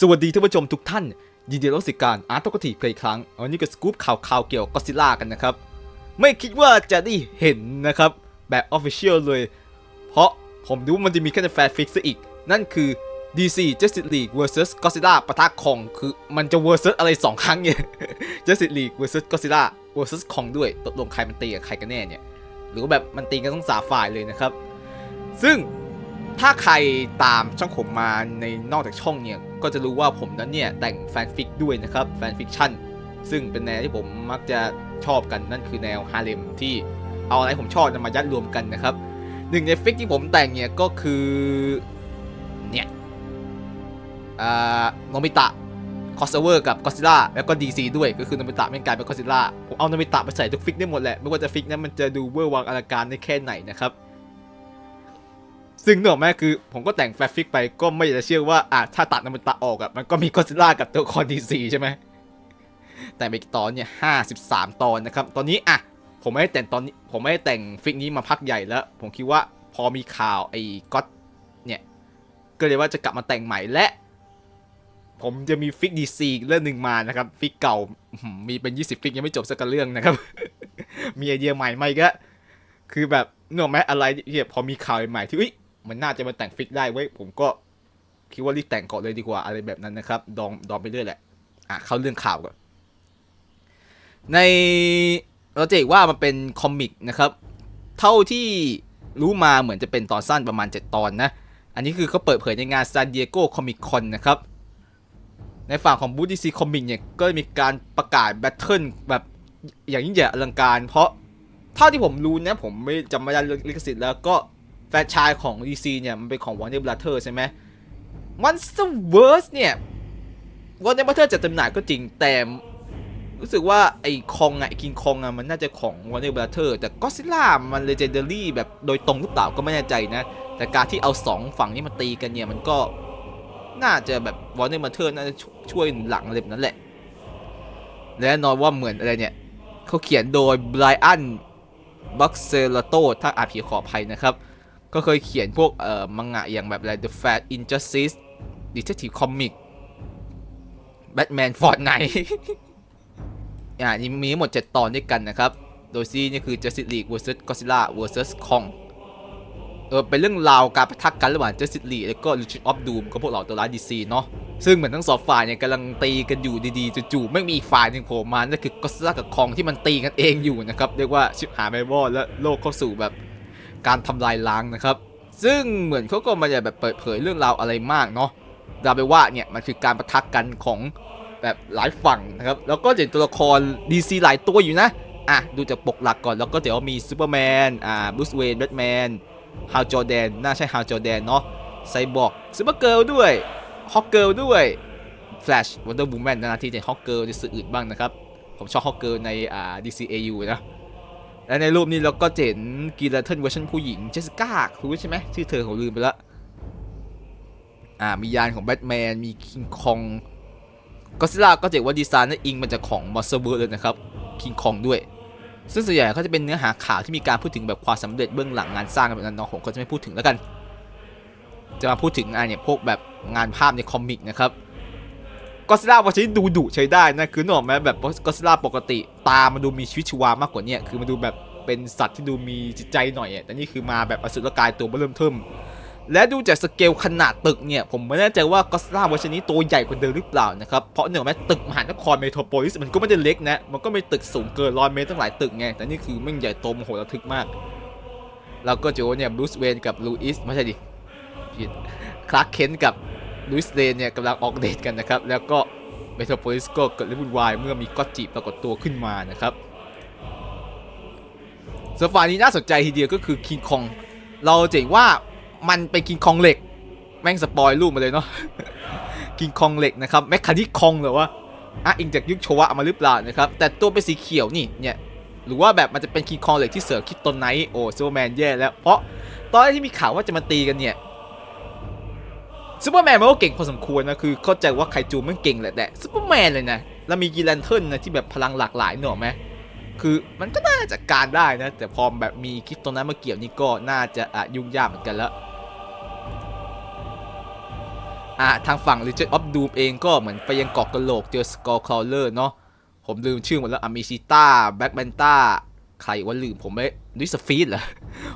สวัสดีท่านผู้ชมทุกท่าน ยินดีต้อนรับสู่การอาร์ตกทีอีกครั้งวันนี้ก็สกู๊ปข่าวข่าวเกี่ยวกับก็ซิล่ากันนะครับ ไม่คิดว่าจะได้เห็นนะครับ แบบออฟฟิเชียลเลย เพราะผมดูมันจะมีแค่ในแฟนฟิกซะอีก นั่นคือ DC Justice League vs Godzilla ปะทะคองคือมันจะ vs อะไร 2 ครั้งเนี่ย Justice League vs Godzilla vs คองด้วยตกลงใครมันตีกับใครกันแน่เนี่ย หรือว่าแบบมันตีกันทั้งสาฝ่ายเลยนะครับ ซึ่ง ถ้าใครตามช่องผมมาในนอกจากช่องเนี่ย ก็จะรู้ว่าผมนั้นเนี่ย แต่งแฟนฟิกด้วยนะครับแฟนฟิกชั่นซึ่งเป็นแนวที่ผมมักจะชอบกันนั่นคือแนวฮาเลมที่เอาอะไรผมชอบนำมายัดรวมกันนะครับหนึ่งในฟิกที่ผมแต่งเนี่ยก็คือเนี่ยอ่าโนมิตะคอสเวอร์กับก o ซิล่าแล้วก็ DC ด้วยก็คือโนมิตะไม่กลายเป็นก o ซิล่าผมเอาโนมิตะไปใส่ทุกฟิกได้หมดแหละ ไม่ว่าจะฟิกนั้นมันจะดูเวอร์วังอลังการในแค่ไหนนะครับ ซึ่งเนื่องแม่คือผมก็แต่งแฟลชฟิกไปก็ไม่จะเชื่อว่าอะถ้าตัดน้ำมันตาออกอะมันก็มีก o ซิล่ากับตัวคอนดีซีใช่ไหมแต่ไปตอนเนี่ยห้าสิบสามตอนนะครับ ตอนนี้อะผมไม่ได้แต่งตอนนี้ ผมไม่ได้แต่งฟิกนี้มาพักใหญ่แล้ว ผมคิดว่าพอมีข่าวไอ้ก็เนี่ย ก็เลยว่าจะกลับมาแต่งใหม่และ ผมจะมีฟิกดีซีเรื่องหนึ่งมานะครับ ฟิกเก่ามีเป็น 20 ฟิกยังไม่จบสักเรื่องนะครับ มีไอเดียใหม่ไหมาอีก็ คือแบบเนื่องไหมอะไรที่พอมีข่าวใหม่ที่อุ๊ย มันน่าจะมาแต่งฟิกได้เว้ยผมก็คิดว่ารีบแต่งก่อนเลยดีกว่าอะไรแบบนั้นนะครับ ดองดองไปเรื่อยแหละอะเข้าเรื่องข่าวก่อนในเราจะเห็นว่ามันเป็นคอมิกนะครับ เท่าที่รู้มาเหมือนจะเป็นตอนสั้นประมาณ 7 ตอนนะ อันนี้คือเขาเปิดเผยในงาน San Diego Comic Con นนะครับ ในฝั่งของบูธดีซีคอมิกเนี่ย ก็มีการประกาศแบทเทิลแบบอย่างยิ่งใหญ่อลังการ เพราะเท่าที่ผมรู้นะ ผมไม่จำไม่ได้เลิขสิทธิ์แล้วก็ ฟรนชายของ DC เนี่ยมันเป็นของ Warner Brother ใช่ไหม Monsterverse เนี่ย Warner Brother จะจำหน่ายก็จริงแต่รู้สึกว่าไอ้คองอะไอ้คิงคองอะมันน่าจะของ Warner Brother แต่ก็ซิล่ามัน Legendary แบบโดยตรงหรือเปล่าก็ไม่แน่ใจนะ แต่การที่เอาสองฝั่งนี้มาตีกันเนี่ยมันก็น่าจะแบบ Warner Brother น่าจะช่วยหลังอะไรแบบนั้นแหละ และนอนว่าเหมือนอะไรเนี่ยเขาเขียนโดย Brian b u x e l a t o ถ้าอาจผิดขออภัยนะครับ ก็เคยเขียนพวกเอ่อมังงะอย่างแบบอะไร The Fat Injustice Detective Comic Batman Fortnite อ่านี่มีหมด 7 ตอนด้วยกันนะครับ โดยซีนี่คือ Justice League vs Godzilla vs Kong เออเป็นเรื่องราวการปะทะกันระหว่าง Justice League แล้วก็ Legion of Doom กับพวกเหล่าตัวร้าย DC เนาะซึ่งเหมือนทั้งสองฝ่ายเนี่ยกำลังตีกันอยู่ดีๆจู่ๆไม่มีอีกฝ่ายหนึ่งโผล่มานั่นคือ Godzilla กับ Kong ที่มันตีกันเองอยู่นะครับ เรียกว่าชิบหายไปวอดและโลกเข้าสู่แบบ การทำลายล้างนะครับ ซึ่งเหมือนเขาก็ไมาจะแบบเปิดเผยเรื่องราวอะไรมากเนาะเราไปว่าเนี่ยมันคือการปะทะกันของแบบหลายฝั่งนะครับ แล้วก็เห็นตัวละคร DC หลายตัวอยู่นะ อะ ดูจากปกหลักก่อน แล้วก็เดี๋ยวมีซูเปอร์แมน อ่าบรูซเวย์แบทแมน ฮาวจอร์แดน น่าใช่ฮาวจอร์แดนเนาะ ไซบอร์กซูเปอร์เกิลด้วย ฮอกเกิลด้วย แฟลชวันเดอร์บูแมนนาทีในฮอกเกิลในสื่ออื่นบ้างนะครับ ผมชอบฮอกเกิลในอ่า DCAU นะ และในรูปนี้เราก็เห็นกีราเทนเวอร์ชันผู้หญิงเจสสิก้ารู้ใช่ไหมชื่อเธอผมลืมไปละอ่ามียานของแบทแมนมีคิงคองก็ซิล่าก็เห็นว่าดีไซน์นั้นอิงมาจากของมอสเซอร์เบิร์เลยนะครับคิงคองด้วย ซึ่งส่วนใหญ่เขาจะเป็นเนื้อหาข่าวที่มีการพูดถึงแบบความสำเร็จเบื้องหลังงานสร้างแบบนั้นเนาะผมก็จะไม่พูดถึงแล้วกัน จะมาพูดถึงอะเนี่ยพวกแบบงานภาพในคอมิกนะครับ ก็ซิล่าวันนี้ดูดุใช้ได้นะคือนออกไหมแบบก็ซิล่าปกติตามันดูมีชีวิตชีวามากกว่านี้คือมันดูแบบเป็นสัตว์ที่ดูมีจิตใจหน่อยอะแต่นี่คือมาแบบอสุรกายตัวเริ่มเทิมและดูจากสเกลขนาดตึกเนี่ย ผมไม่แน่ใจว่าก็สลาเวอร์ชันนี้ตัวใหญ่กว่าเดิมหรือเปล่านะครับ เพราะเนื่องจากตึกมหานครเมโทรโพลิสมันก็ไม่ได้เล็กนะ มันก็มีตึกสูงเกินร้อยเมตรตั้งหลายตึกไง แต่นี่คือม่งใหญ่โตมโหฬารทึกมาก แล้วก็เจเนี่ยบรูซเวนกับลูอิสไม่ใช่ดิผิดคลาร์กเคนกับ ลูอิสเลนเนี่ยกำลังออกเดทกันนะครับ แล้วก็เมโทรโพลิสก็เกิดเรื่องวุ่นวายเมื่อมีก็อตจิปรากฏตัวขึ้นมานะครับส่วนฝ่ายนี้น่าสนใจทีเดียวก็คือคิงคอง เราจะเห็นว่ามันเป็นคิงคองเหล็ก แม่งสปอยรูปมาเลยเนาะกิงคองเหล็กนะครับแมคคานิคองเหรอวะอะอิงจากยุคโชวะมาหรือเปล่านะครับ แต่ตัวเป็นสีเขียวนี่เนี่ยหรือว่าแบบมันจะเป็นคิงคองเหล็กที่เสือคิดตนไนโอ้ซูเปอร์แมนแย่แล้ว เพราะตอนแรกที่มีข่าวว่าจะมาตีกันเนี่ย ซูเปอร์แมนมันก็เก่งพอสมควรนะคือเข้าใจว่าไคจูมันเก่งแหละแต่ซูเปอร์แมนเลยนะแล้วมีกีแลนเทิร์นนะที่แบบพลังหลากหลายเนอะไหมคือมันก็น่าจะการได้นะ แต่พอแบบมีคลิปตรงนั้นมาเกี่ยวนี่ก็น่าจะอะยุ่งยากเหมือนกันล้วอะทางฝั่ง Legend of Doom เองก็เหมือนไปยังเกาะกระโหลกเจอ Skull Crawler เนาะผมลืมชื่อหมดแล้วอามิชิต้าแบ็กแมนต้าใครว่าลืมผมไม่ดิสฟีดเหรอ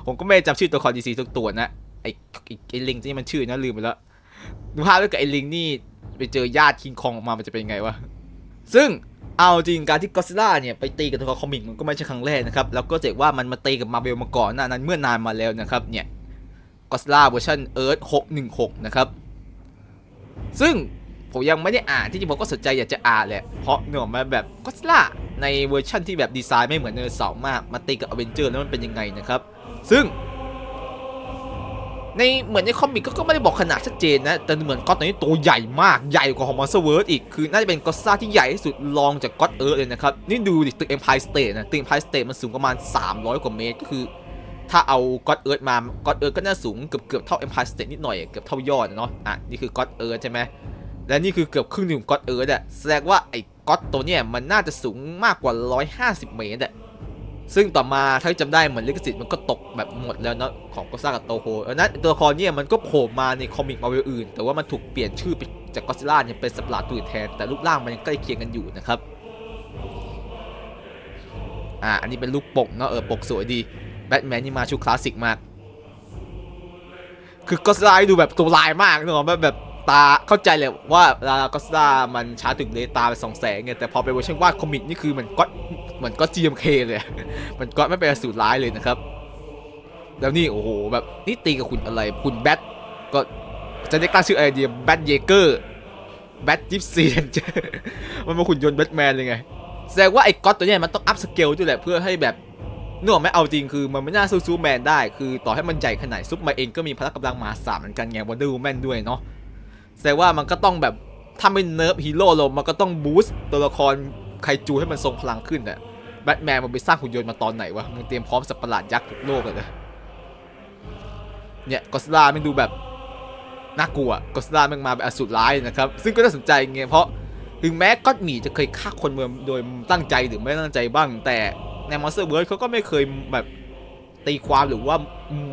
ผมก็ไม่จำชื่อตัวละครดีซีทุกตัวนะไอไอ้ไอ้ลิงที่มันชื่อนะลืมไปแล้ว ดูภาพด้วยกับไอ้ลิงนี่ไปเจอญาติคิงคองออกมามันจะเป็นยังไงวะ ซึ่งเอาจริงการที่ก็ซิล่าเนี่ยไปตีกับตัวคอมิกมันก็ไม่ใช่ครั้งแรกนะครับ แล้วก็เจกว่ามันมาตีกับมาเวลมาก่อนหน้านั้นเมื่อนานมาแล้วนะครับเนี่ยก็ซิล่าเวอร์ชันเอิร์ธ616 นะครับ ซึ่งผมยังไม่ได้อ่านที่จริงผมก็สนใจอยากจะอ่านแหละ เพราะเนื่อมาแบบก็ซิล่าในเวอร์ชันที่แบบดีไซน์ไม่เหมือนเนอร์เสาร์มาก มาตีกับอเวนเจอร์แล้วมันเป็นยังไงนะครับ ซึ่ง ในเหมือนในคอมิกก็ไม่ได้บอกขนาดชัดเจนนะ แต่เหมือนก็อตตัวนี้ตัวใหญ่มากใหญ่กว่าของมอนสเตอร์เวิร์อีก คือน่าจะเป็นก็อตซ่าที่ใหญ่ที่สุดรองจากก็อตเอิร์ธเลยนะครับ นี่ดูดิตึกเอ็มพายสเตทนะ ตึกเอ็มพายสเตทมันสูงประมาณ 300 กว่าเมตร คือ ถ้าเอาก็อตเอิร์ธมาก็อตเอิร์ธก็น่าสูงเกือบเกือบเท่าเอ็มพายสเตทนิดหน่อย เกือบเท่ายอดเนาะ อะนี่คือก็อตเอิร์ธใช่ไหมและนี่คือเกือบครึ่งหนึ่งของก็อตเอิร์ธอะแสดงว่าไอ้ก็อตตัวเนี้ยมันน่าจะสูงมากกว่า 150 เมตรอะ ซึ่งต่อมาถ้าจำได้เหมือนลิขสิทธิ์มันก็ตกแบบหมดแล้วเนาะของก็ซ่ากับโตโฮอันนั้นตัวละครเนี่ยมันก็โผล่มาในคอมิกมาเวลอื่น แต่ว่ามันถูกเปลี่ยนชื่อไปจากก็ซิล่าเนี่ยเป็นสัตว์ประหลาดตัวอื่นแทนแต่รูปร่างมันยังใกล้เคียงกันอยู่นะครับอ่าอันนี้เป็นรูปปกเนาะเออปกสวยดีแบทแมนนี่มาชุดคลาสสิกมาก คือก็ซิล่าดูแบบตัวลายมากเนึกออกไหมแบบตาเข้าใจเลยว่าเวลาก็ซิล่ามันชาร์จถึงเลยตาเป็นสองแสงไงแต่พอเป็นเวอร์ชันวาดคอมิกนี่คือเหมือนก็ เหมือนก็ GMK เลยมันก็ไม่เป็นสูตรร้ายเลยนะครับ แล้วนี่โอ้โหแบบนี่ตีกับคุณอะไรคุณแบทก็จะได้ตั้งชื่ออะไรดีแบทเยเกอร์แบทจิปซีมันมาขุนยนต์แบทแมนเลยไงแสดงว่าไอ้ก๊อตตัวเนี้ยมันต้องอัพสเกลด้วยแหละเพื่อให้แบบนึกออกไหมเอาจริงคือมันไม่น่าสู้ซูแมนได้ คือต่อให้มันใหญ่ขนาดซุปมาเองก็มีพละกำลังมหาศาลเหมือนกันไงวันเดอร์วูแมนด้วยเนาะแสดงว่ามันก็ต้องแบบถ้าไม่เนิร์ฟฮีโร่ลงมันก็ต้องบูสต์ตัวละคร ไคจูให้มันทรงพลังขึ้นอะแบทแมนมันไปสร้างหุ่นยนต์มาตอนไหนวะมึงเตรียมพร้อมสัตว์ประหลาดยักษ์ทุกโลกเลยนะเนี่ยก็สลาไม่ดูแบบน่ากลัวก็สลามันมาแบบอสูรร้ายนะครับ ซึ่งก็น่าสนใจไงเพราะถึงแม้ก็อดหมีจะเคยฆ่าคนเมืองโดยตั้งใจหรือไม่ตั้งใจบ้าง แต่ในมอนสเตอร์เวิร์ดเขาก็ไม่เคยแบบตีความหรือว่า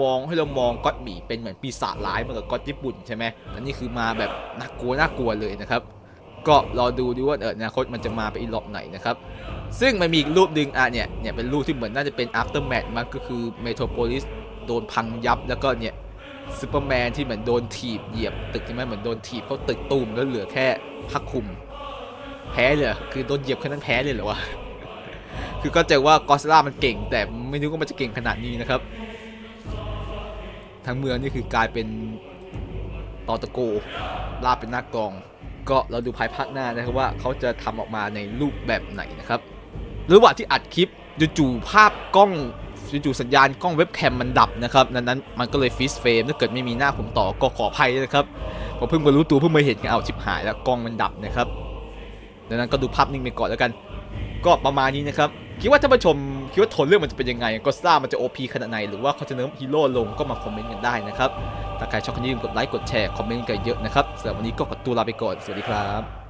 มองให้เรามองก็อดหมีเป็นเหมือนปีศาจร้ายเหมือนกับก็อดญี่ปุ่นใช่ไหมอันนี้คือมาแบบน่ากลัวน่ากลัวเลยนะครับ ก็รอดูดิว่าเอออนาคตมันจะมาไปอีหลอกไหนนะครับ ซึ่งมันมีอีกรูปหนึ่งอะเนี่ยเนี่ยเป็นรูปที่เหมือนน่าจะเป็น aftermath มันก็คือ Metropolis โดนพังยับแล้วก็เนี่ยซูเปอร์แมนที่เหมือนโดนถีบเหยียบตึกใช่ไหมเหมือนโดนถีบเขาตึกตูมแล้วเหลือแค่ผ้าคลุม แพ้เลยคือโดนเหยียบแค่นั้นแพ้เลยเหรอวะคือก็เจอว่ากอสล่ามันเก่ง แต่ไม่รู้ว่ามันจะเก่งขนาดนี้นะครับ ทั้งเมืองนี่คือกลายเป็นตอตะโกลาบเป็นหน้ากอง ก็เราดูภายภาคหน้านะครับว่าเขาจะทำออกมาในรูปแบบไหนนะครับระหว่างที่อัดคลิปจู่ๆภาพกล้องจู่ๆสัญญาณกล้องเว็บแคมมันดับนะครับนั้นนั้นมันก็เลยฟิสเฟรมถ้าเกิดไม่มีหน้าผมต่อก็ขออภัยนะครับผมเพิ่งมารู้ตัวเพิ่งมาเห็นไงเอาชิบหายแล้วกล้องมันดับนะครับดังนั้นก็ดูภาพนิ่งไปก่อนแล้วกัน ก็ประมาณนี้นะครับคิดว่าท่านผู้ชมคิดว่าทนเรื่องมันจะเป็นยังไงก็ซ่ามันจะ OP ขนาดไหนหรือว่าเขาจะเนิ้มฮีโร่ลงก็มาคอมเมนต์กันได้นะครับ ถ้าใครชอบคลิปนี้อย่าลืมกดไลค์กดแชร์คอมเมนต์กันเยอะนะครับสำหรับวันนี้ก็ขอตัวลาไปก่อนสวัสดีครับ